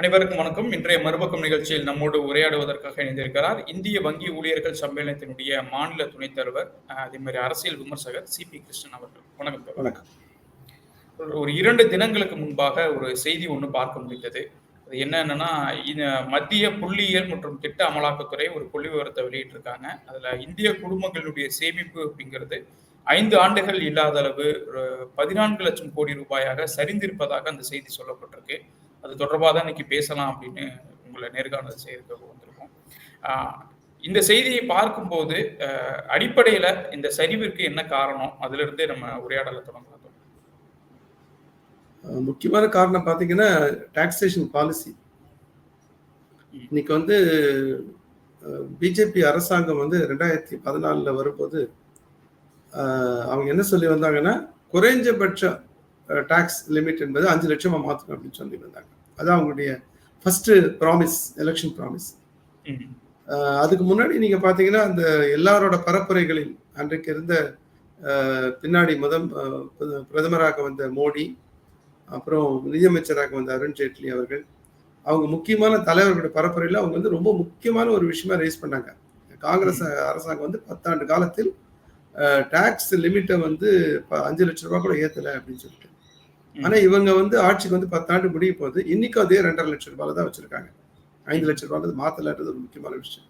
அனைவருக்கும் வணக்கம். இன்றைய மறுபக்கம் நிகழ்ச்சியில் நம்மோடு உரையாடுவதற்காக இணைந்திருக்கிறார் இந்திய வங்கி ஊழியர்கள் சம்மேளனத்தினுடைய மாநில துணைத் தலைவர் அதே மாதிரி அரசியல் விமர்சகர் சி பி கிருஷ்ணன் அவர்கள். வணக்கம். வணக்கம். ஒரு- இரண்டு தினங்களுக்கு முன்பாக ஒரு செய்தி ஒன்று பார்க்க முடிந்தது. அது என்னன்னா மத்திய புள்ளியியல் மற்றும் திட்ட அமலாக்கத்துறை ஒரு புள்ளி விவரத்தை வெளியிட்டிருக்காங்க. அதுல இந்திய குடும்பங்களுடைய சேமிப்பு அப்படிங்கிறது ஐந்து ஆண்டுகள் இல்லாத அளவு பதினான்கு லட்சம் கோடி ரூபாயாக சரிந்திருப்பதாக அந்த செய்தி சொல்லப்பட்டிருக்கு. அது தொடர்பாக தான் இன்னைக்கு பேசலாம் அப்படின்னு உங்களை நேர்காணல் செய்யறதுக்கு வந்திருக்கோம். இந்த செய்தியை பார்க்கும்போது அடிப்படையில் அடிப்படையில இந்த சரிவிற்கு என்ன காரணம்? அதிலிருந்தே நம்ம உரையாடலை தொடங்கலாம். முக்கியமான காரணம் பார்த்தீங்கன்னா டாக்ஸேஷன் பாலிசி இன்னைக்கு வந்து பிஜேபி அரசாங்கம் வந்து ரெண்டாயிரத்தி பதினாலில் வரும்போது அவங்க என்ன சொல்லி வந்தாங்கன்னா குறைஞ்சபட்ச டாக்ஸ் லிமிட் என்பது அஞ்சு லட்சமா மாற்றணும் அப்படின்னு சொல்லி வந்தாங்க அதான் அவங்களுடைய ஃபர்ஸ்ட் ப்ராமிஸ் எலெக்ஷன் ப்ராமிஸ். அதுக்கு முன்னாடி நீங்க பாத்தீங்கன்னா அந்த எல்லாரோட பரப்புரைகளில் அன்றைக்கு இருந்த பின்னாடி முதல் பிரதமராக வந்த மோடி அப்புறம் நிதியமைச்சராக வந்த அருண் ஜேட்லி அவர்கள் அவங்க முக்கியமான தலைவர்களோட பரப்புரையில் அவங்க வந்து ரொம்ப முக்கியமான ஒரு விஷயமா ரைஸ் பண்ணாங்க. காங்கிரஸ் அரசாங்கம் வந்து பத்தாண்டு காலத்தில் டாக்ஸ் லிமிட்டை வந்து அஞ்சு லட்ச ரூபாய் கூட ஏத்தல அப்படின்னு சொல்லிட்டு. ஆனா இவங்க வந்து ஆட்சிக்கு வந்து பத்தாண்டு முடிய போகுது இன்னைக்கும் அதே ரெண்டரை லட்சம் ரூபாயில தான் வச்சிருக்காங்க. ஐந்து லட்சம் ரூபாய் மாத்தலன்றது ஒரு முக்கியமான விஷயம்.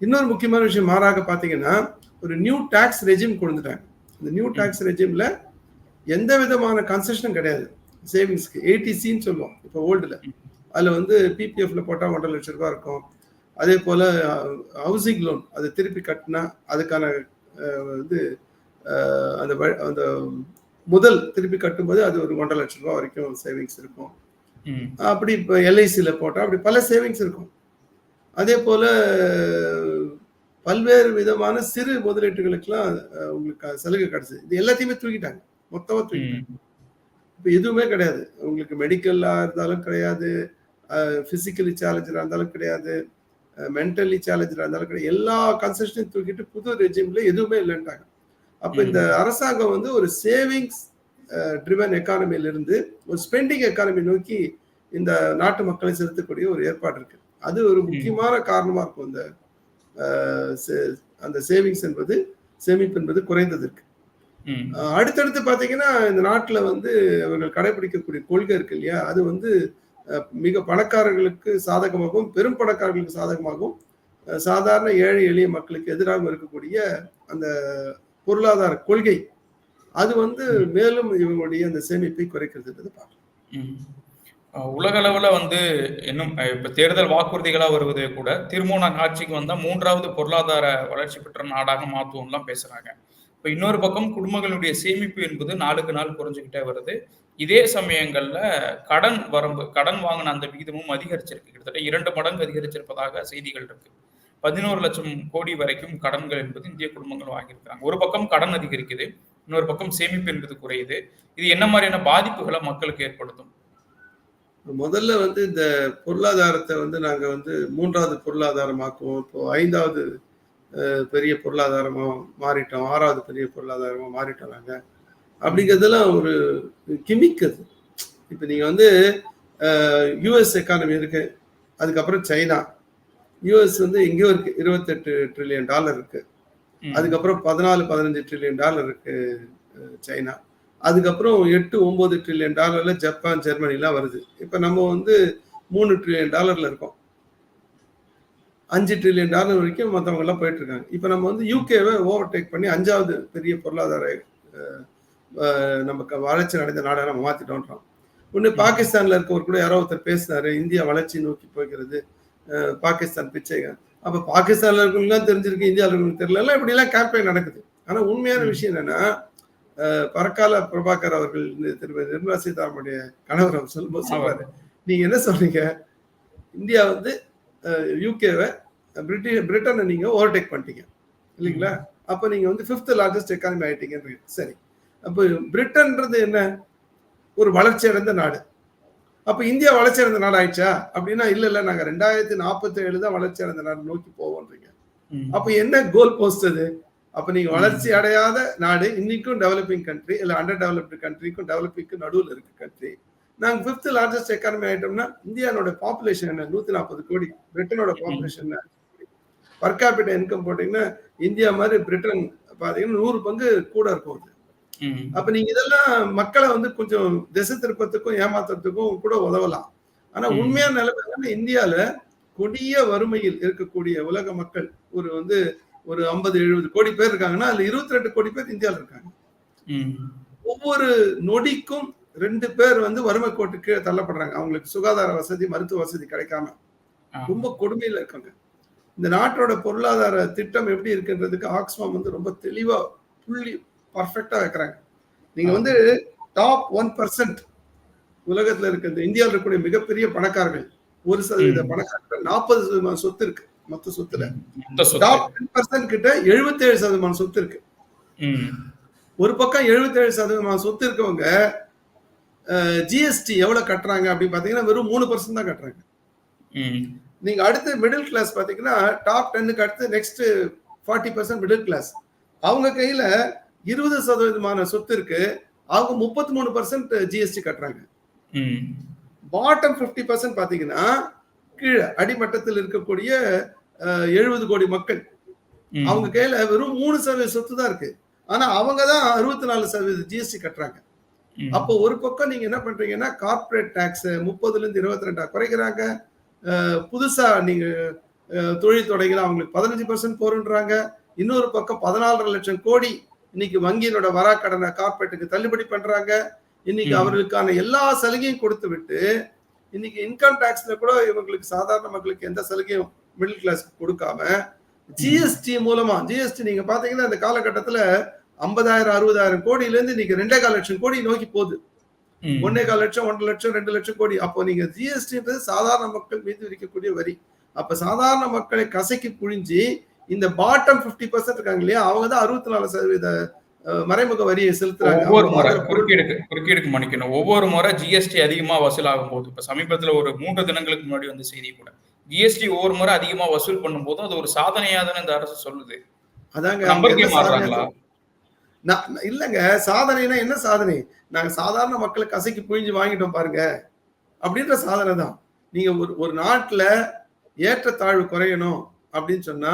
இன்னொரு முக்கியமான விஷயம் மாறாக பாத்தீங்கன்னா ஒரு நியூ டாக்ஸ் ரெஜிம் கொண்டுட்டாங்க இந்த நியூ டாக்ஸ் ரெஜிம்ல எந்த விதமான கன்செஷனும் கிடையாது. சேவிங்ஸ்க்கு ஏடிசின்னு சொல்லுவோம் இப்போ ஓல்டுல. அதுல வந்து பிபிஎஃப்ல போட்டா ஒன்றரை லட்சம் ரூபாய் இருக்கும். அதே போல ஹவுசிங் லோன் அது திருப்பி கட்டினா அதுக்கான வந்து அந்த அந்த முதல் திருப்பி கட்டும்போது அது ஒரு ஒன்றரை லட்சம் ரூபாய் வரைக்கும் சேவிங்ஸ் இருக்கும். அப்படி இப்போ எல்ஐசியில் போட்டால் அப்படி பல சேவிங்ஸ் இருக்கும். அதே போல பல்வேறு விதமான சிறு முதலீட்டுகளுக்கெல்லாம் உங்களுக்கு சலுகை கிடைச்சது. இது எல்லாத்தையுமே தூக்கிட்டாங்க. மொத்தமாக தூக்கிட்டாங்க. இப்போ எதுவுமே கிடையாது. உங்களுக்கு மெடிக்கலாக இருந்தாலும் கிடையாது. ஃபிசிக்கலி சேலஞ்சராக இருந்தாலும் கிடையாது. மென்டலி சேலஞ்சராக இருந்தாலும் கிடையாது. எல்லா கன்செஷனையும் தூக்கிட்டு புது ரெஜிம்ல எதுவுமே இல்லைன்ட்டாங்க அப்போ இந்த அரசாங்கம் வந்து ஒரு சேவிங்ஸ் ட்ரிவன் எக்கானமியிலிருந்து ஒரு ஸ்பெண்டிங் எக்கானமி நோக்கி இந்த நாட்டு மக்களை செலுத்தக்கூடிய ஒரு ஏற்பாடு இருக்கு. அது ஒரு முக்கியமான காரணமா இருக்கும். இந்த அந்த சேவிங்ஸ் என்பது சேமிப்பு என்பது குறைந்ததற்கு அடுத்தடுத்து பாத்தீங்கன்னா இந்த நாட்டுல வந்து அவர்கள் கடைபிடிக்கக்கூடிய கொள்கை இருக்கு இல்லையா? அது வந்து மிக பணக்காரர்களுக்கு சாதகமாகவும் பெரும் பணக்காரர்களுக்கு சாதகமாகவும் சாதாரண ஏழை எளிய மக்களுக்கு எதிராக இருக்கக்கூடிய அந்த பொருளாதார கொள்கை. அது வந்து மேலும் இவங்களுடைய அந்த சேமிப்பை குறைக்கிறதுன்றது பார்க்கலாம் உலக அளவுல வந்து இன்னும் இப்ப தேர்தல் வாக்குறுதிகளா வருவதே கூட திருமூன ஆட்சிக்கு வந்தா மூன்றாவது பொருளாதார வளர்ச்சி பெற்ற நாடாக மாத்துவோம்லாம் பேசுறாங்க. இப்ப இன்னொரு பக்கம் குடும்பங்களுடைய சேமிப்பு என்பது நாளுக்கு நாள் குறைஞ்சுக்கிட்டே வருது. இதே சமயங்கள்ல கடன் வரம்பு கடன் வாங்கின அந்த விகிதமும் அதிகரிச்சிருக்கு. கிட்டத்தட்ட இரண்டு மடங்கு அதிகரிச்சிருப்பதாக செய்திகள் இருக்கு. பதினோரு லட்சம் கோடி வரைக்கும் கடன்கள் என்பது இந்திய குடும்பங்கள் வாங்கியிருக்காங்க ஒரு பக்கம் கடன் அதிகரிக்குது இன்னொரு பக்கம் சேமிப்பு என்பது குறையுது. இது என்ன மாதிரியான பாதிப்புகளை மக்களுக்கு ஏற்படுத்தும்? முதல்ல வந்து இந்த பொருளாதாரத்தை வந்து நாங்க வந்து மூன்றாவது பொருளாதாரமாக்குவோம். இப்போ ஐந்தாவது பெரிய பொருளாதாரமாக மாறிட்டோம். ஆறாவது பெரிய பொருளாதாரமாக மாறிட்டோம் நாங்கள் அப்படிங்கிறதெல்லாம் ஒரு கிமிக் அது. இப்போ நீங்கள் வந்து யூஎஸ் எக்கானமி இருக்கு. அதுக்கப்புறம் சைனா. யூஎஸ் வந்து எங்கேயோ இருக்கு இருபத்தெட்டு ட்ரில்லியன் டாலர் இருக்கு. அதுக்கப்புறம் பதினாலு பதினஞ்சு ட்ரில்லியன் டாலர் இருக்கு சைனா. அதுக்கப்புறம் எட்டு ஒன்பது ட்ரில்லியன் டாலர்ல ஜப்பான் ஜெர்மனிலாம் வருது. இப்போ நம்ம வந்து மூணு ட்ரில்லியன் டாலர்ல இருக்கோம். அஞ்சு ட்ரில்லியன் டாலர் வரைக்கும் மற்றவங்க எல்லாம் போயிட்டு இருக்காங்க. இப்போ நம்ம வந்து யூகேவை ஓவர்டேக் பண்ணி அஞ்சாவது பெரிய பொருளாதார நமக்கு வளர்ச்சி அடைந்த நாடாக நம்ம மாத்திட்டோன்றோம். ஒன்று பாகிஸ்தான்ல இருக்கவர் கூட யாரோ ஒருத்தர் பேசினாரு. இந்தியா வளர்ச்சி நோக்கி போகிறது அஹ், பாகிஸ்தான் பிச்சை அப்ப பாகிஸ்தான்ல இருக்கவங்களுக்குலாம் தெரிஞ்சிருக்கு இந்தியாவில் இருக்கவங்களுக்கு தெரியல. இப்படி எல்லாம் கேம்பெயின் நடக்குது. ஆனா உண்மையான விஷயம் என்னன்னா பரக்கால பிரபாகர் அவர்கள் திருமதி நிர்மலா சீதாராமனுடைய கணவர் அவர் சொல்லும்போது சொல்றாரு. நீங்க என்ன சொல்றீங்க? இந்தியா வந்து யூகேவை பிரிட்டிஷ் பிரிட்டனை நீங்க ஓவர்டேக் பண்ணிட்டீங்க. இல்லைங்களா? அப்ப நீங்க வந்து ஃபிஃப்த் லார்ஜஸ்ட் எக்கானமி ஆயிட்டீங்கன்றீங்க. சரி. அப்போ பிரிட்டன்ன்றது என்ன? ஒரு வளர்ச்சி அடைந்த நாடு. அப்ப இந்தியா வளர்ச்சி அடைந்த நாடு ஆயிடுச்சா? அப்படின்னா இல்ல இல்ல நாங்க ரெண்டாயிரத்தி நாற்பத்தி ஏழு தான் வளர்ச்சி அடைந்த நாடு நோக்கி போவோன்றீங்க. ம். அப்ப என்ன கோல் போஸ்ட் அது? அப்ப நீங்க வளர்ச்சி அடையாத நாடு இன்னைக்கும் டெவலப்பிங் கண்ட்ரி இல்ல அண்டர் டெவலப்டு கண்ட்ரிக்கும் டெவலப்பிங்க்கும் நடுவில் இருக்கு கண்ட்ரி நாங்க ஃபிஃப்த் லார்ஜஸ்ட் எக்கானமி ஆயிட்டோம்னா இந்தியாவோட பாப்புலேஷன் என்ன? நூத்தி நாற்பது கோடி. பிரிட்டனோட பாப்புலேஷன் பர் கேபிட்ட இன்கம் போட்டீங்கன்னா இந்தியா மாதிரி பிரிட்டன் பாத்தீங்கன்னா நூறு பங்கு கூட இருக்கும். அப்ப நீங்க இதெல்லாம் மக்களை வந்து கொஞ்சம் திசை திருப்பத்துக்கும் ஏமாத்துறதுக்கும் கூட உதவலாம் ஆனா. உண்மையான நிலைமை இந்தியால கொடிய வறுமையில் இருக்கக்கூடிய உலக மக்கள் ஒரு வந்து ஒரு ஐம்பது எழுபது கோடி பேர் இருக்காங்கன்னா அதுல இருபத்தி ரெண்டு கோடி பேர் இந்தியால இருக்காங்க. ஒவ்வொரு நொடிக்கும் ரெண்டு பேர் வந்து வறுமை கோட்டுக்கு கீழே தள்ளப்படுறாங்க அவங்களுக்கு சுகாதார வசதி மருத்துவ வசதி கிடைக்காம. ரொம்ப கொடுமையில இருக்காங்க இந்த நாட்டோட பொருளாதார திட்டம் எப்படி இருக்குன்றதுக்கு ஆக்ஸ்ஃபார்ம் வந்து ரொம்ப தெளிவா புள்ளி பர்ஃபெக்டா வைக்கிறாங்க நீங்க வந்து டாப் ஒன் பர்சன்ட் உலகத்துல இருக்க இந்த இந்தியாவில் இருக்கக்கூடிய மிகப்பெரிய பணக்காரர்கள் ஒரு சதவீத. பணக்காரர்கள் நாற்பது சதவீதம் சொத்து இருக்கு மொத்த சொத்துல. டாப் டென் பர்சன்ட் கிட்ட எழுபத்தேழு சதவீதம் சொத்து இருக்கு. ஒரு பக்கம் எழுபத்தேழு சதவீதம் சொத்து இருக்கவங்க ஜிஎஸ்டி எவ்வளவு கட்டுறாங்க அப்படின்னு பாத்தீங்கன்னா வெறும் மூணு பர்சன்ட் தான் கட்டுறாங்க. நீங்க அடுத்து மிடில் கிளாஸ் பாத்தீங்கன்னா டாப் டென்னுக்கு அடுத்து next forty percent middle class அவங்க கையில இருபது சதவீதமான சொத்து இருக்கு அவங்க முப்பத்தி மூணு பர்சன்ட் ஜிஎஸ்டி கட்டுறாங்க. பாட்டம் ஃபிஃப்டி பர்சன்ட் பாத்தீங்கன்னா கீழே அடிமட்டத்தில் இருக்கக்கூடிய எழுபது கோடி மக்கள். அவங்க கையில வெறும் மூணு சதவீத சொத்து தான் இருக்கு ஆனா அவங்க தான் அறுபத்தி நாலு சதவீத ஜிஎஸ்டி கட்டுறாங்க. அப்போ ஒரு பக்கம் நீங்க என்ன பண்றீங்கன்னா கார்ப்பரேட் டாக்ஸ் முப்பதுல இருந்து இருபத்தி ரெண்டா குறைக்கிறாங்க புதுசா நீங்க தொழில் தொடங்கலாம் அவங்களுக்கு பதினஞ்சு பர்சன்ட் போறன்றாங்க இன்னொரு பக்கம் பதினாலரை லட்சம் கோடி இன்னைக்கு வங்கியினோட வரா கடனை கார்ப்பரேட்டுக்கு தள்ளுபடி பண்றாங்க. இன்னைக்கு. அவர்களுக்கான எல்லா சலுகையும் கொடுத்து விட்டு இன்னைக்கு இன்கம் டாக்ஸ்ல கூட இவங்களுக்கு சாதாரண மக்களுக்கு எந்த சலுகையும் மிடில் கிளாஸ்க்கு கொடுக்காம ஜிஎஸ்டி மூலமா ஜிஎஸ்டி நீங்க பாத்தீங்கன்னா இந்த காலகட்டத்துல ஐம்பதாயிரம் அறுபதாயிரம் கோடியில இருந்து இன்னைக்கு ரெண்டே கால் லட்சம் கோடி நோக்கி போகுது. ஒன்னே கால் லட்சம் ஒன்றரை லட்சம் ரெண்டு லட்சம் கோடி. அப்போ நீங்க ஜிஎஸ்டின்றது சாதாரண மக்கள் மீது விதிக்கக்கூடிய வரி. அப்ப சாதாரண மக்களை கசக்கி புழிஞ்சு இந்த பாட்டம் 50% பர்சன்ட் இருக்காங்க இல்லையா? அவங்க தான் அறுபத்தி நாலு சதவீத மறைமுக வரியை செலுத்துறாங்க. ஒவ்வொரு முறை குறுக்கீடுக்கு குறுக்கீடுக்கு மன்னிக்கணும். ஒவ்வொரு முறை ஜிஎஸ்டி அதிகமா வசூலாகும் போது இப்ப சமீபத்துல ஒரு மூன்று தினங்களுக்கு முன்னாடி வந்த செய்தி கூட ஜிஎஸ்டி ஒவ்வொரு முறை அதிகமா வசூல் பண்ணும்போது அது ஒரு சாதனையா தானே இந்த அரசு சொல்லுது. அதாங்க நம்பிக்கை மாறுறாங்களா இல்லங்க சாதனைனா என்ன சாதனை? நாங்க சாதாரண மக்களை கசக்கி புழிஞ்சு வாங்கிட்டோம் பாருங்க. அப்படின்ற சாதனை தான். நீங்க ஒரு ஒரு நாட்டுல ஏற்றத்தாழ்வு குறையணும் அப்படின்னு சொன்னா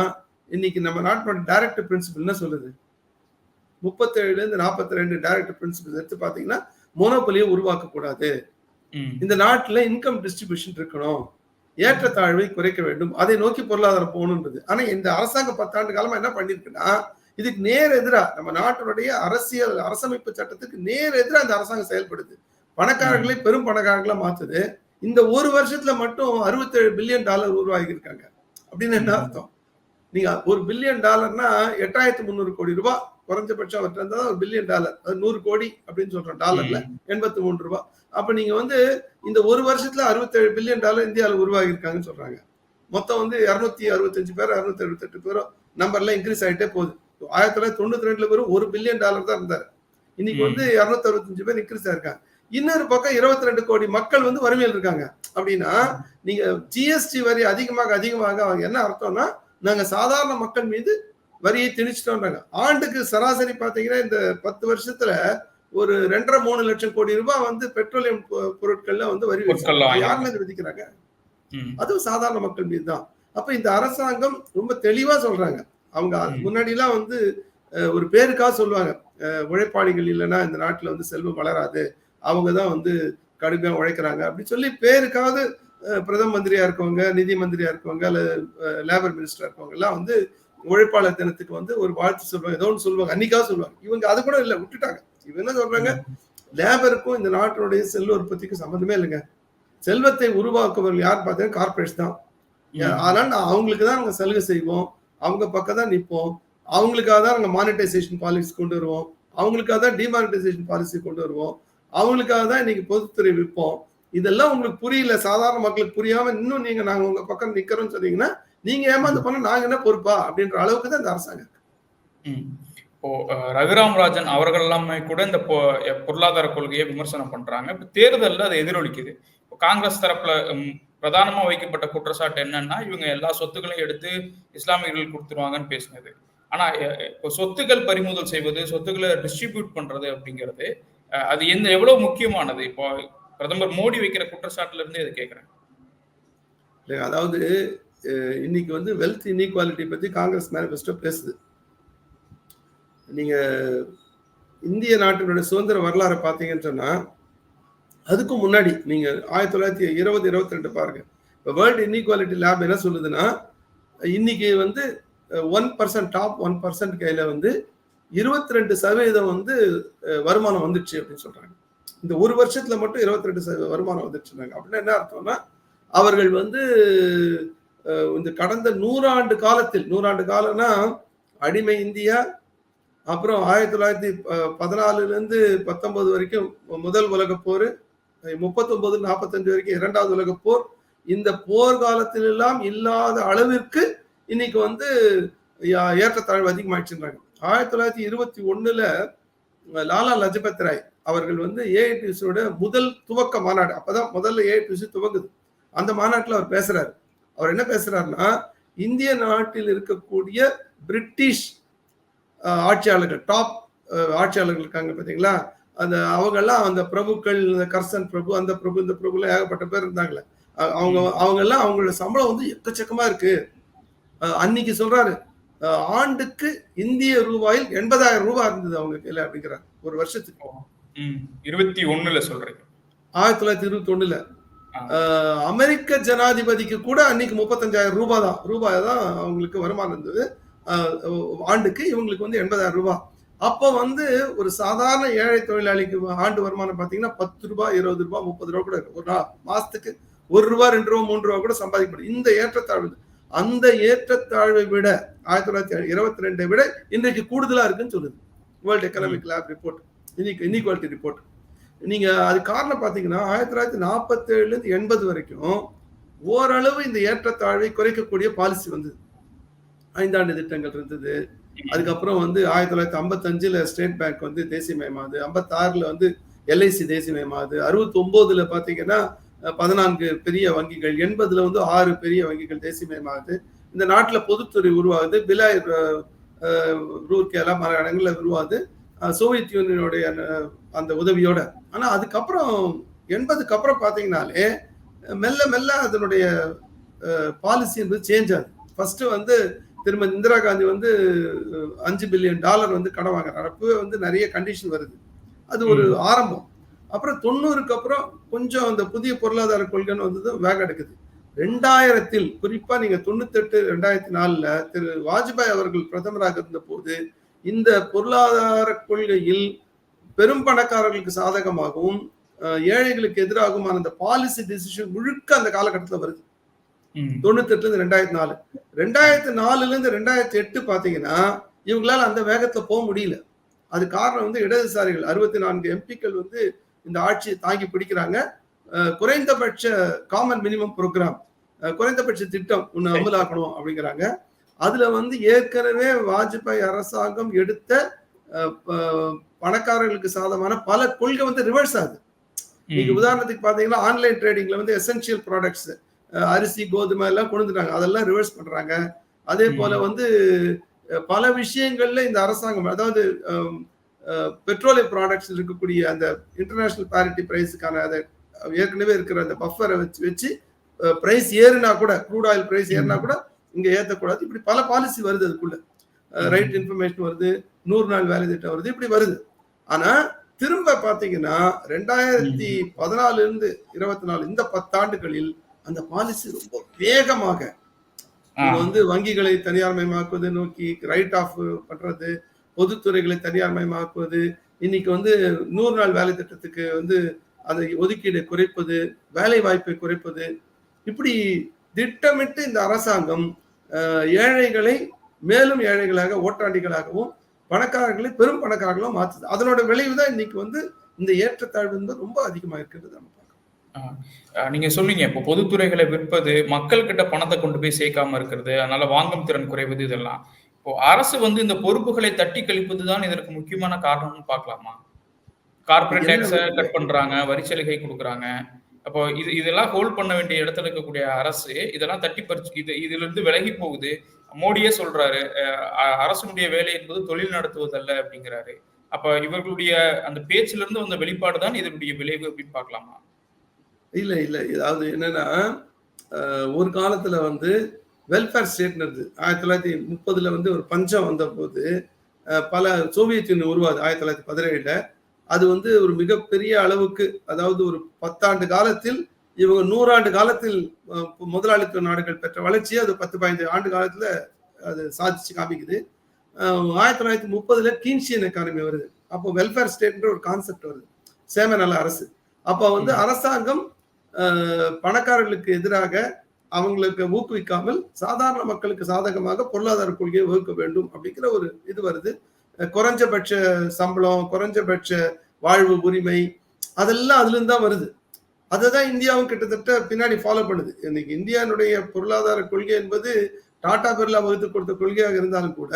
இன்னைக்கு நம்ம நாட்டோட டைரக்ட் பிரின்சிபல் என்ன சொல்லுது. முப்பத்தேழுல இருந்து நாற்பத்தி ரெண்டு டைரக்ட் பிரின்சிபல் எடுத்து பாத்தீங்கன்னா மோனோபலியை உருவாக்க கூடாது. இந்த நாட்டுல இன்கம் டிஸ்ட்ரிபியூஷன் இருக்கணும். ஏற்றத்தாழ்வை குறைக்க வேண்டும். அதை நோக்கி பொருளாதாரம் போகணுன்றது. ஆனா இந்த அரசாங்கம் பத்தாண்டு காலமா என்ன பண்ணிருக்குன்னா இதுக்கு நேர் எதிரா நம்ம நாட்டினுடைய அரசியல் அரசமைப்பு சட்டத்துக்கு நேர் எதிரா இந்த அரசாங்கம் செயல்படுது. பணக்காரர்களை பெரும் பணக்காரர்களா மாத்துது. இந்த ஒரு வருஷத்துல மட்டும் அறுபத்தேழு பில்லியன் டாலர் உருவாகி இருக்காங்க அப்படின்னு என்ன அர்த்தம்? நீங்க ஒரு பில்லியன் டாலர்னா எட்டாயிரத்தி முந்நூறு கோடி ரூபாய் குறைஞ்சபட்சம் அவர்கிட்ட இருந்தா ஒரு பில்லியன் டாலர் அது நூறு கோடி அப்படின்னு சொல்றோம் டாலர்ல. எண்பத்தி மூணு ரூபாய். அப்ப நீங்க வந்து இந்த ஒரு வருஷத்துல அறுபத்தேழு பில்லியன் டாலர் இந்தியாவில் உருவாகி இருக்காங்கன்னு சொல்றாங்க. மொத்தம் வந்து இருநூத்தி அறுபத்தஞ்சு பேர் அறுநூத்தி எழுபத்தெட்டு பேரும் நம்பர்ல இன்க்ரீஸ் ஆயிட்டே போகுது. ஆயிரத்தி தொள்ளாயிரத்தி தொண்ணூத்தி ரெண்டுல வெறும் ஒரு பில்லியன் டாலர் தான் இருந்தாரு. இன்னைக்கு. வந்து இருநூத்தி அறுபத்தஞ்சு பேர் இன்க்ரீஸ் ஆயிருக்காங்க. இன்னொரு பக்கம் இருபத்தி ரெண்டு கோடி மக்கள் வந்து வறுமையில் இருக்காங்க. அப்படின்னா நீங்க ஜிஎஸ்டி வரி அதிகமாக அதிகமாக அவங்க என்ன அர்த்தம்னா நாங்க சாதாரண மக்கள் மீது வரியை திணிச்சிட்டோம்ன்றாங்க. ஆண்டுக்கு சராசரி பாத்தீங்கன்னா இந்த பத்து வருஷத்துல ஒரு ரெண்டரை மூணு லட்சம் கோடி ரூபாய் வந்து பெட்ரோலியம் பொருட்கள்ல வந்து வரி பொருட்கள்ல விதிக்கிறாங்க. அதுவும் சாதாரண மக்கள் மீது தான். அப்ப இந்த அரசாங்கம் ரொம்ப தெளிவா சொல்றாங்க. அவங்க. முன்னாடி எல்லாம் வந்து ஒரு பேருக்காக சொல்லுவாங்க. உழைப்பாளிகள் இல்லைன்னா இந்த நாட்டுல வந்து செல்வம் வளராது. அவங்க தான் வந்து கடுமையா உழைக்கிறாங்க. அப்படி சொல்லி பேருக்காவது பிரதம மந்திரியா இருக்கவங்க நிதி மந்திரியா இருக்கவங்க அல்ல லேபர் மினிஸ்டரா இருக்கவங்க எல்லாம் வந்து உழைப்பாளர் தினத்துக்கு வந்து ஒரு வாழ்த்து சொல்லுவாங்க. ஏதோ ஒன்று சொல்லுவாங்க. அன்னைக்காக சொல்லுவாங்க. இவங்க அது கூட இல்லை விட்டுட்டாங்க. இவங்க என்ன சொல்றாங்க? லேபருக்கும் இந்த நாட்டினுடைய செல்வ உற்பத்திக்கும் சம்மந்தமே இல்லைங்க. செல்வத்தை உருவாக்குபவர்கள் யார் பார்த்தீங்கன்னா கார்பரேட்ஸ் தான். அதனால நான் அவங்களுக்கு தான் நாங்கள் சலுகை செய்வோம். அவங்க பக்கம் தான் நிற்போம் அவங்களுக்காக தான் நாங்கள் மானிட்டைசேஷன் பாலிசி கொண்டு வருவோம். அவங்களுக்காக தான் டிமானிட்டைசேஷன் பாலிசி கொண்டு வருவோம். அவங்களுக்காக தான் இன்னைக்கு பொதுத்துறை விற்போம். இதெல்லாம் உங்களுக்கு புரியல சாதாரண மக்களுக்கு புரியாம இன்னும் நீங்க நாங்க உங்க பக்கம் நிக்கிறோம்னு சொன்னீங்கன்னா நீங்க ஏமாந்து பண்ண நாங்க என்ன பொறுப்பா? அப்படின்ற அளவுக்கு தான் இந்த அரசாங்கம் இருக்கு. ம். இப்போ ரகுராம் ராஜன் அவர்கள் எல்லாமே கூட இந்த பொ- பொருளாதார கொள்கையை விமர்சனம் பண்றாங்க. இப்ப தேர்தலில் அது எதிரொலிக்குது. இப்போ காங்கிரஸ் தரப்புல பிரதானமா வைக்கப்பட்ட குற்றச்சாட்டு என்னன்னா இவங்க எல்லா சொத்துக்களையும் எடுத்து இஸ்லாமியர்கள் கொடுத்துருவாங்கன்னு பேசினது. ஆனா இப்போ சொத்துக்கள் பறிமுதல் செய்வது சொத்துக்களை டிஸ்ட்ரிபியூட் பண்றது அப்படிங்கிறது அது எந்த எவ்வளவு முக்கியமானது? இப்போ பிரதமர் மோடி வைக்கிற குற்றச்சாட்டுல இருந்து இதை கேட்கிறேன் அதாவது இன்னைக்கு வந்து வெல்த் இன்இக்வாலிட்டி பத்தி காங்கிரஸ் மேனிஃபெஸ்டோ பேசுது. நீங்க இந்திய நாட்டினுடைய சுதந்திர வரலாறை பார்த்தீங்கன்னு சொன்னா அதுக்கு முன்னாடி நீங்க ஆயிரத்தி தொள்ளாயிரத்தி இருபது இருபத்தி ரெண்டு பாருங்க. இப்போ வேர்ல்டு இன்இக்வாலிட்டி லேப் என்ன சொல்லுதுன்னா இன்னைக்கு வந்து one percent top one percent கையில வந்து இருபத்தி ரெண்டு சதவீதம் வந்து வருமானம் வந்துடுச்சு அப்படின்னு சொல்றாங்க. இந்த ஒரு வருஷத்துல மட்டும் இருபத்தி ரெண்டு சதவீத வருமானம் வந்துடுச்சுனாங்க அப்படின்னா என்ன அர்த்தம்னா அவர்கள் வந்து இந்த கடந்த நூறாண்டு காலத்தில் நூறாண்டு காலம்னா அடிமை இந்தியா அப்புறம் ஆயிரத்தி தொள்ளாயிரத்தி பதினாலுலேருந்து பத்தொன்பது வரைக்கும் முதல் உலகப் போர் முப்பத்தொன்பது நாற்பத்தஞ்சு வரைக்கும் இரண்டாவது உலகப் போர். இந்த போர் காலத்திலெல்லாம் இல்லாத அளவிற்கு இன்னைக்கு வந்து ஏற்றத்தாழ்வு அதிகமாயிடுச்சுன்றாங்க. ஆயிரத்தி தொள்ளாயிரத்தி இருபத்தி ஒன்றில் லாலா லஜபத் ராய் அவர்கள் வந்து ஏஐடிசியோட முதல் துவக்க மாநாடு. அப்பதான் முதல்ல ஏஐடிசி துவங்குது. அந்த மாநாட்டில் அவர் பேசுறாரு. அவர் என்ன பேசுறாருன்னா இந்திய நாட்டில் இருக்கக்கூடிய பிரிட்டிஷ் ஆட்சியாளர்கள் டாப் ஆட்சியாளர்கள் இருக்காங்க பாத்தீங்களா? அந்த அவங்கெல்லாம் அந்த பிரபுக்கள் இந்த கர்சன் பிரபு அந்த பிரபு இந்த பிரபுல ஏகப்பட்ட பேர் இருந்தாங்களே அவங்க அவங்க எல்லாம் அவங்களோட சம்பளம் வந்து எக்கச்சக்கமா இருக்கு. அன்னைக்கு சொல்றாரு ஆண்டுக்கு இந்திய ரூபாயில் எண்பதாயிரம் ரூபாய் இருந்தது அவங்க கையில அப்படிங்கிறார். ஒரு வருஷத்துக்கு. இருபத்தி ஒண்ணுல சொல்றீங்க ஆயிரத்தி தொள்ளாயிரத்தி இருபத்தி ஒண்ணுல. அமெரிக்க ஜனாதிபதிக்கு கூட அன்னைக்கு முப்பத்தஞ்சாயிரம் ரூபாய் தான். ரூபாய் தான் அவங்களுக்கு வருமானம் இருந்தது. ஆண்டுக்கு இவங்களுக்கு வந்து எண்பதாயிரம் ரூபாய் அப்போ வந்து ஒரு சாதாரண ஏழை தொழிலாளிக்கு ஆண்டு வருமானம் பார்த்தீங்கன்னா பத்து ரூபாய் இருபது ரூபாய் முப்பது ரூபாய் கூட ஒரு நா- மாசத்துக்கு ஒரு ரூபாய் ரெண்டு ரூபாய் மூன்று ரூபாய் கூட சம்பாதிக்கப்படும். இந்த ஏற்றத்தாழ்வு அந்த ஏற்றத்தாழ்வை விட ஆயிரத்தி தொள்ளாயிரத்தி இருபத்தி ரெண்டை விட இன்றைக்கு கூடுதலா இருக்குன்னு சொல்லுது. World economic lab report inequality report நீங்க அது காரணம் பாத்தீங்கன்னா ஆயிரத்தி தொள்ளாயிரத்தி நாற்பத்தி ஏழுல இருந்து எண்பது வரைக்கும் ஓரளவு இந்த ஏற்றத்தாழ்வை குறைக்கக்கூடிய பாலிசி வந்தது. ஐந்தாண்டு திட்டங்கள் இருந்தது. அதுக்கப்புறம் வந்து ஆயிரத்தி தொள்ளாயிரத்தி ஐம்பத்தஞ்சுல ஸ்டேட் பேங்க் வந்து தேசியமயமாகுது ஐம்பத்தாறுல வந்து எல்ஐசி தேசியமயமாகுது அறுபத்தி ஒன்பதுல பாத்தீங்கன்னா பதினான்கு பெரிய வங்கிகள் எண்பதுல வந்து ஆறு பெரிய வங்கிகள் தேசியமயமாகுது இந்த நாட்டுல பொதுத்துறை உருவாகுது பிலாய் ரூர்கேலா மர இடங்கள்ல உருவாகுது. சோவியத் யூனியனுடைய அந்த உதவியோட. ஆனா அதுக்கப்புறம் எண்பதுக்கு அப்புறம் பாத்தீங்கன்னாலே மெல்ல மெல்ல அதனுடைய பாலிசி என்பது சேஞ்ச் ஆகுது. ஃபர்ஸ்ட் வந்து திரும்ப இந்திரா காந்தி வந்து அஞ்சு பில்லியன் டாலர் வந்து கடன் வாங்குறாரு. அப்பவே வந்து நிறைய கண்டிஷன் வருது. அது ஒரு ஆரம்பம். அப்புறம் தொண்ணூறுக்கு அப்புறம் கொஞ்சம் அந்த புதிய பொருளாதார கொள்கைன்னு வந்தது வேக எடுக்குது. ரெண்டாயிரத்தில் குறிப்பா நீங்க தொண்ணூத்தெட்டு ரெண்டாயிரத்தி நாலுல திரு வாஜ்பாய் அவர்கள் பிரதமராக இருந்த போது இந்த பொருளாதார கொள்கையில் பெரும் பணக்காரர்களுக்கு சாதகமாகவும் ஏழைகளுக்கு எதிராகவும் அந்த பாலிசி டிசிஷன் முழுக்க அந்த காலகட்டத்தில் வருது. ம். தொண்ணூத்தெட்டுல இருந்து ரெண்டாயிரத்தி நாலு. ரெண்டாயிரத்தி நாலுல இருந்து ரெண்டாயிரத்தி எட்டு பாத்தீங்கன்னா இவங்களால அந்த வேகத்துல போக முடியல. அது காரணம் வந்து இடதுசாரிகள். அறுபத்தி நான்கு எம்பிக்கள் வந்து இந்த ஆட்சியை தாங்கி பிடிக்கிறாங்க. குறைந்தபட்ச காமன் மினிமம் ப்ரோக்ராம் குறைந்தபட்ச திட்டம் ஒன்று அமலாக்கணும் அப்படிங்கிறாங்க. அதுல வந்து ஏற்கனவே வாஜ்பாய் அரசாங்கம் எடுத்த பணக்காரர்களுக்கு சாதகமான பல கொள்கை வந்து ரிவர்ஸ் ஆகுது. ம். உதாரணத்துக்கு பாத்தீங்கன்னா ஆன்லைன் ட்ரேடிங்ல வந்து எசென்சியல் ப்ராடக்ட்ஸ் அரிசி கோதுமை எல்லாம் கொண்டு வந்துட்டாங்க அதெல்லாம் ரிவர்ஸ் பண்றாங்க. அதே போல வந்து பல விஷயங்கள்ல இந்த அரசாங்கம் அதாவது பெட்ரோலியம் ப்ராடக்ட்ஸ் இருக்கக்கூடிய அந்த இன்டர்நேஷனல் பேரிட்டி பிரைஸுக்கான அதை ஏற்கனவே இருக்கிற அந்த பஃபரை வச்சு வச்சு பிரைஸ் ஏறுனா கூட க்ரூட் ஆயில் பிரைஸ் ஏறினா கூட இங்க ஏத்தக்கூடாது. இப்படி பல பாலிசி வருது அதுக்குள்ள. ரைட் இன்ஃபர்மேஷன் வருது நூறு நாள் வேலை திட்டம் வருது இப்படி வருது. ஆனா திரும்ப பாத்தீங்கன்னா ரெண்டாயிரத்தி பதினாலுல இருந்து இருபத்தி நாலு இந்த பத்தாண்டுகளில் அந்த பாலிசி ரொம்ப வேகமாக வந்து வங்கிகளை தனியார்மயமாக்குவது நோக்கி ரைட் ஆஃப் பண்றது பொதுத்துறைகளை தனியார்மயமாக்குவது இன்னைக்கு வந்து நூறு நாள் வேலை திட்டத்துக்கு வந்து அதை ஒதுக்கீடை குறைப்பது வேலை வாய்ப்பை குறைப்பது இப்படி திட்டமிட்டு இந்த அரசாங்கம் ஏழைகளை மேலும் ஏழைகளாக ஓட்டாண்டிகளாகவும் பணக்காரர்களை பெரும் பணக்காரர்களும் மாற்றுது. அதனோட விளைவு தான் இன்னைக்கு வந்து இந்த ஏற்றத்தாழ்வு என்பது ரொம்ப அதிகமாக இருக்கிறது நம்ம நீங்க சொன்னீங்க இப்போ பொதுத்துறைகளை விற்பது மக்கள் கிட்ட பணத்தை கொண்டு போய் சேர்க்காம இருக்கிறது அதனால வாங்கும் திறன் குறைவது இதெல்லாம். இப்போ அரசு வந்து இந்த பொறுப்புகளை தட்டி கழிப்பது தான் இதற்கு முக்கியமான காரணம்னு பார்க்கலாமா? கார்பரேட் டேக்ஸை கட் பண்றாங்க வரி சலுகை கொடுக்குறாங்க. அப்போ இது இதெல்லாம் ஹோல்ட் பண்ண வேண்டிய இடத்துல இருக்கக்கூடிய அரசு இதெல்லாம் தட்டி பறிச்சு இது இதுல இருந்து விலகி போகுது மோடியே சொல்றாரு அரசனுடைய வேலை என்பது தொழில் நடத்துவதல்ல அப்படிங்கிறாரு அப்ப இவர்களுடைய அந்த பேச்சிலிருந்து வந்த வெளிப்பாடு தான் இதனுடைய விளைவு அப்படின்னு பார்க்கலாமா இல்ல, இல்ல. அதாவது என்னன்னா, ஒரு காலத்துல வந்து வெல்ஃபேர் ஸ்டேட் இருந்தது. 1930ல வந்து ஒரு பஞ்சம் வந்தபோது, போது பல சோவியத் யூனியன் உருவாகுது 1917ல. அது வந்து ஒரு மிகப்பெரிய அளவுக்கு அதாவது ஒரு 10 ஆண்டு காலத்தில் இவங்க 100 ஆண்டு காலத்தில் முதலாளித்துவ நாடுகள் பெற்ற வளர்ச்சிய அது 10, 15 ஆண்டு காலத்துல அது சாதிச்சு காமிக்குது. அ 1930ல கீன்ஷியன் எக்கானமி வருது. அப்போ வெல்ஃபேர் ஸ்டேட்ன்ற ஒரு கான்செப்ட் வருது. சேம நல அரசு. அப்ப வந்து. அரசாங்கம் பணக்காரர்களுக்கு எதிராக அவங்களுக்கு ஊக்குவிக்காமல், சாதாரண மக்களுக்கு சாதகமாக பொருளாதார கொள்கையை வகுக்க வேண்டும் அப்படிங்கிற ஒரு இது வருது. குறைஞ்சபட்ச சம்பளம், குறைஞ்சபட்ச வாழ்வு உரிமை அதெல்லாம் அதுலேருந்து தான் வருது. அததான் இந்தியாவும் கிட்டத்தட்ட பின்னாடி ஃபாலோ பண்ணுது. இன்னைக்கு இந்தியானுடைய பொருளாதார கொள்கை என்பது டாடா, பிர்லா வகுத்து கொடுத்த கொள்கையாக இருந்தாலும் கூட,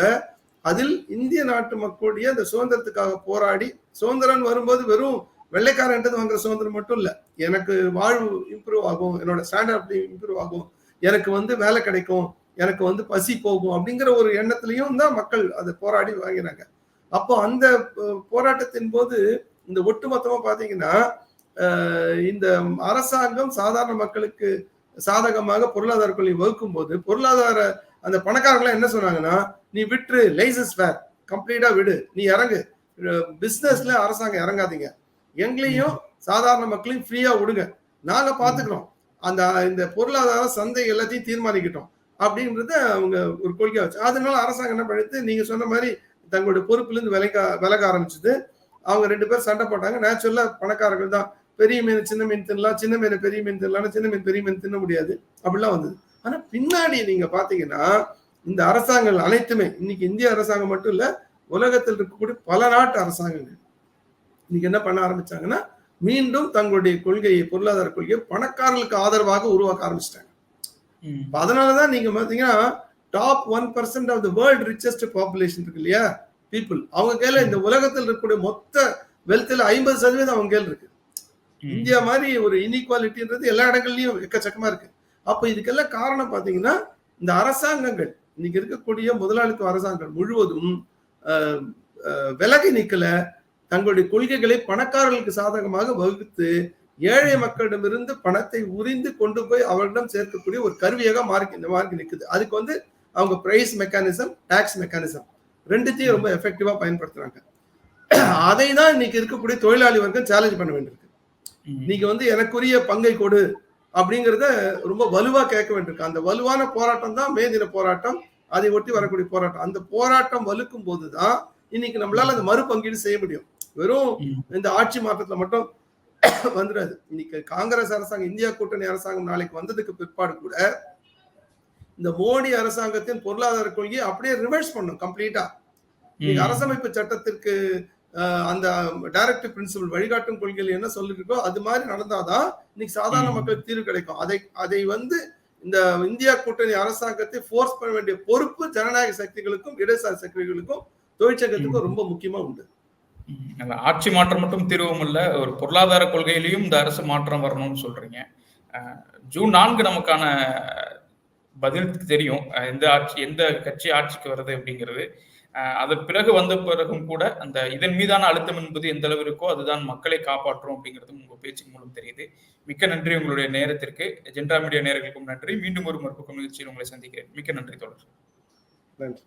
அதில் இந்திய நாட்டு மக்களுடைய அந்த சுதந்திரத்துக்காக போராடி, சுதந்திரம் வரும்போது வெறும் வெள்ளைக்காரன்றது வாங்குற சுதந்திரம் மட்டும் இல்லை எனக்கு வாழ்வு இம்ப்ரூவ் ஆகும். என்னோட ஸ்டாண்டர்ட் இம்ப்ரூவ் ஆகும். எனக்கு வந்து வேலை கிடைக்கும். எனக்கு வந்து பசி போகும். அப்படிங்கிற ஒரு எண்ணத்துலையும் தான் மக்கள் அதை போராடி வாங்கினாங்க. அப்போ அந்த போ போராட்டத்தின் போது இந்த ஒட்டுமொத்தமா பார்த்தீங்கன்னா, இந்த அரசாங்கம் சாதாரண மக்களுக்கு சாதகமாக பொருளாதார கொள்கை வகுக்கும்போது, பொருளாதார அந்த பணக்காரங்களாம் என்ன சொன்னாங்கன்னா, "நீ விட்டுரு லைசன்ஸ் வேர் கம்ப்ளீட்டா விடு. நீ இறங்கு. பிஸ்னஸ்ல அரசாங்கம் இறங்காதீங்க. எங்களையும் சாதாரண மக்களையும் ஃப்ரீயா விடுங்க. நாங்க பாத்துக்கிறோம் அந்த இந்த பொருளாதார சந்தை எல்லாத்தையும் தீர்மானிக்கிட்டோம் அப்படின்றத அவங்க ஒரு கொள்கையா வச்சு அதனால அரசாங்கம் என்ன பண்ணிட்டு நீங்க சொன்ன மாதிரி தங்களுடைய பொறுப்புலேருந்து விலக விலக ஆரம்பிச்சது. அவங்க ரெண்டு பேரும் சண்டை போட்டாங்க. நேச்சுரலா பணக்காரர்கள் தான் பெரிய மீன், சின்ன மீன் தின்னலாம். சின்ன மீன் பெரிய மீன் தின்னலாம் சின்ன மீன் பெரிய மீன் தின்ன முடியாது. அப்படிலாம் வந்தது. ஆனா பின்னாடி நீங்க பார்த்தீங்கன்னா, இந்த அரசாங்கங்கள் அனைத்துமே இன்னைக்கு இந்திய அரசாங்கம் மட்டும் இல்ல, உலகத்தில் இருக்கக்கூடிய பல நாட்டு அரசாங்கங்கள். இன்னைக்கு என்ன பண்ண ஆரம்பிச்சாங்கன்னா, மீண்டும் தங்களுடைய கொள்கையை, பொருளாதார கொள்கையை பணக்காரர்களுக்கு ஆதரவாக உருவாக்க ஆரம்பிச்சிட்டாங்க இப்ப அதனால தான் நீங்க பார்த்தீங்கன்னா, top 1% of the world richest population இருக்கு இல்லையா? பீப்பிள். அவங்க கையில இந்த. உலகத்தில் இருக்கக்கூடிய மொத்த வெல்த்ல 50% அவங்க கையில இருக்கு. இந்தியா மாரி ஒரு இன்இக்வாலிட்டின்றது எல்லா இடங்கள்லயும் எக்கச்சக்கமா இருக்கு. அப்ப இதுக்கெல்லாம் காரணம் பார்த்தீங்கன்னா, இந்த அரசாங்கங்கள் இன்னைக்கு இருக்கக்கூடிய முதலாளித்துவ அரசாங்கங்கள் முழுவதும் விலகி நிக்கல. தங்களுடைய கொள்கைகளை பணக்காரர்களுக்கு சாதகமாக வகுத்து, ஏழை. மக்களிடமிருந்து பணத்தை உரிந்து கொண்டு போய் அவர்களிடம் சேர்க்கக்கூடிய ஒரு கருவியாக மாறி மாறி நிக்குது. அதுக்கு வந்து அவங்க பிரைஸ் மெக்கானிசம், டாக்ஸ் மெக்கானிசம் 2த்தையும் ம். ரொம்ப எஃபெக்டிவா பயன்படுத்துறாங்க. அதை தான் இன்னைக்கு இருக்கக்கூடிய தொழிலாளி வர்க்கம் சேலஞ்ச் பண்ண வேண்டியிருக்கு. நீங்க வந்து எனக்குரிய பங்கை கொடு அப்படிங்கிறத ரொம்ப வலுவா கேட்க வேண்டியிருக்கு. அந்த வலுவான போராட்டம் தான் மே தின போராட்டம். அதை ஒட்டி. வரக்கூடிய போராட்டம். அந்த போராட்டம் வலுக்கும் போது தான் இன்னைக்கு நம்மளால. அந்த மறுபங்கீடு செய்ய முடியும். வெறும். இந்த ஆட்சி மாற்றத்துல மட்டும் வந்துராது. இன்னைக்கு காங்கிரஸ் அரசாங்கம், இந்தியா கூட்டணி அரசாங்கம் நாளைக்கு வந்ததுக்கு பிற்பாடு கூட, இந்த மோடி அரசாங்கத்தின் பொருளாதார கொள்கையை அப்படியே ரிவர்ஸ் பண்ணும் கம்ப்ளீட்டா. ம். அரசமைப்பு சட்டத்திற்கு அந்த டைரக்டிவ் பிரின்சிபல் வழிகாட்டும் கொள்கையில என்ன சொல்லிருக்கோ, அது மாரி நடந்தா தான் இன்னைக்கு சாதாரண. மக்களுக்கு தீர்வு கிடைக்கும். அதை அதை வந்து இந்த இந்தியா கூட்டணி அரசாங்கத்தை ஃபோர்ஸ் பண்ண வேண்டிய பொறுப்பு ஜனநாயக சக்திகளுக்கும், இடதுசாரி சக்திகளுக்கும், தொழிற்சங்கத்துக்கும். ரொம்ப முக்கியமா உண்டு. அந்த ஆட்சி மாற்றம் மட்டும் தீர்வும் இல்லை ஒரு பொருளாதார கொள்கையிலையும் இந்த அரசு மாற்றம் வரணும்னு சொல்றீங்க. ஜூன் நான்கு நமக்கான பதில் தெரியும். எந்த ஆட்சி எந்த கட்சி ஆட்சிக்கு வருது அப்படிங்கிறது. அது அதன் பிறகு வந்த பிறகும் கூட, அந்த இதன் மீதான அழுத்தம் என்பது எந்த அளவு இருக்கோ, அதுதான் மக்களை காப்பாற்றும் அப்படிங்கிறதும் உங்க பேச்சின் மூலம் தெரியுது. மிக்க நன்றி உங்களுடைய நேரத்திற்கு. ஜென்ரா மீடியா நேர்களுக்கும் நன்றி. மீண்டும் ஒரு மறுபக்கம் நிகழ்ச்சியில் உங்களை சந்திக்கிறேன். மிக்க நன்றி தோழர். நன்றி.